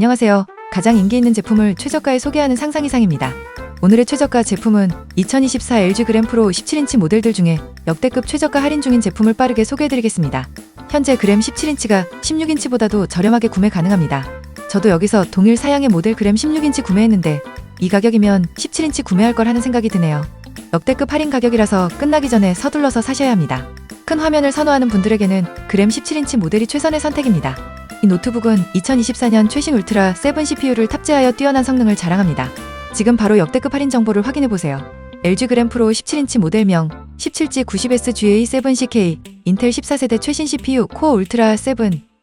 안녕하세요. 가장 인기 있는 제품을 최저가에 소개하는 상상 이상입니다. 오늘의 최저가 제품은 2024 LG 그램 프로 17인치 모델들 중에 역대급 최저가 할인 중인 제품을 빠르게 소개해드리겠습니다. 현재 그램 17인치가 16인치보다도 저렴하게 구매 가능합니다. 저도 여기서 동일 사양의 모델 그램 16인치 구매했는데 이 가격이면 17인치 구매할 걸 하는 생각이 드네요. 역대급 할인 가격이라서 끝나기 전에 서둘러서 사셔야 합니다. 큰 화면을 선호하는 분들에게는 그램 17인치 모델이 최선의 선택입니다. 이 노트북은 2024년 최신 울트라 7 CPU를 탑재하여 뛰어난 성능을 자랑합니다. 지금 바로 역대급 할인 정보를 확인해 보세요. LG 그램 프로 17인치 모델명 17G 90S GA7CK 인텔 14세대 최신 CPU 코어 울트라 7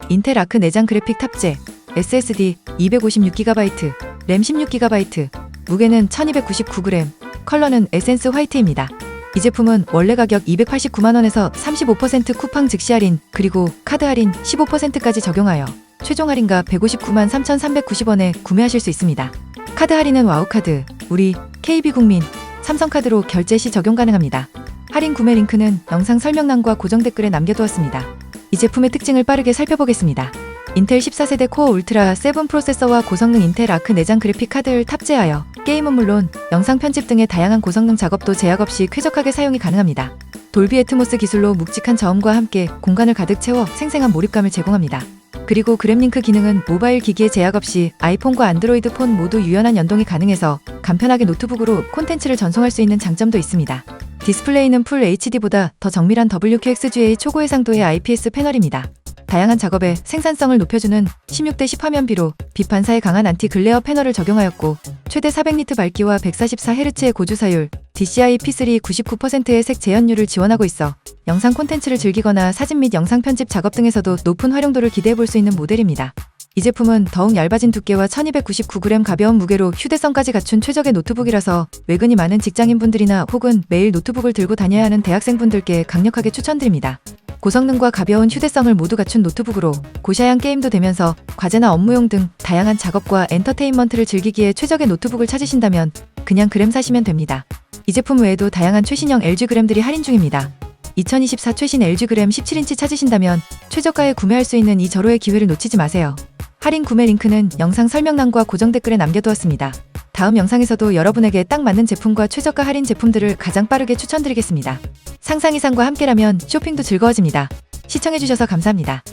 인텔 아크 내장 그래픽 탑재 SSD 256GB 램 16GB 무게는 1299g 컬러는 에센스 화이트입니다. 이 제품은 원래 가격 289만원에서 35% 쿠팡 즉시 할인 그리고 카드 할인 15%까지 적용하여 최종 할인가 159만 3,390원에 구매하실 수 있습니다. 카드 할인은 와우카드, 우리, KB국민, 삼성카드로 결제 시 적용 가능합니다. 할인 구매 링크는 영상 설명란과 고정 댓글에 남겨두었습니다. 이 제품의 특징을 빠르게 살펴보겠습니다. 인텔 14세대 코어 울트라 7 프로세서와 고성능 인텔 아크 내장 그래픽 카드를 탑재하여 게임은 물론 영상 편집 등의 다양한 고성능 작업도 제약 없이 쾌적하게 사용이 가능합니다. 돌비 애트모스 기술로 묵직한 저음과 함께 공간을 가득 채워 생생한 몰입감을 제공합니다. 그리고 그램링크 기능은 모바일 기기에 제약 없이 아이폰과 안드로이드 폰 모두 유연한 연동이 가능해서 간편하게 노트북으로 콘텐츠를 전송할 수 있는 장점도 있습니다. 디스플레이는 풀 HD보다 더 정밀한 WQXGA 초고 해상도의 IPS 패널입니다. 다양한 작업에 생산성을 높여주는 16대 10 화면비로 비판사에 강한 안티 글레어 패널을 적용하였고 최대 400니트 밝기와 144Hz의 고주사율, DCI P3 99%의 색 재현율을 지원하고 있어 영상 콘텐츠를 즐기거나 사진 및 영상 편집 작업 등에서도 높은 활용도를 기대해 볼 수 있는 모델입니다. 이 제품은 더욱 얇아진 두께와 1299g 가벼운 무게로 휴대성까지 갖춘 최적의 노트북이라서 외근이 많은 직장인분들이나 혹은 매일 노트북을 들고 다녀야 하는 대학생분들께 강력하게 추천드립니다. 고성능과 가벼운 휴대성을 모두 갖춘 노트북으로 고샤양 게임도 되면서 과제나 업무용 등 다양한 작업과 엔터테인먼트를 즐기기에 최적의 노트북을 찾으신다면 그냥 그램 사시면 됩니다. 이 제품 외에도 다양한 최신형 LG 그램들이 할인 중입니다. 2024 최신 LG 그램 17인치 찾으신다면 최저가에 구매할 수 있는 이 절호의 기회를 놓치지 마세요. 할인 구매 링크는 영상 설명란과 고정 댓글에 남겨두었습니다. 다음 영상에서도 여러분에게 딱 맞는 제품과 최저가 할인 제품들을 가장 빠르게 추천드리겠습니다. 상상 이상과 함께라면 쇼핑도 즐거워집니다. 시청해주셔서 감사합니다.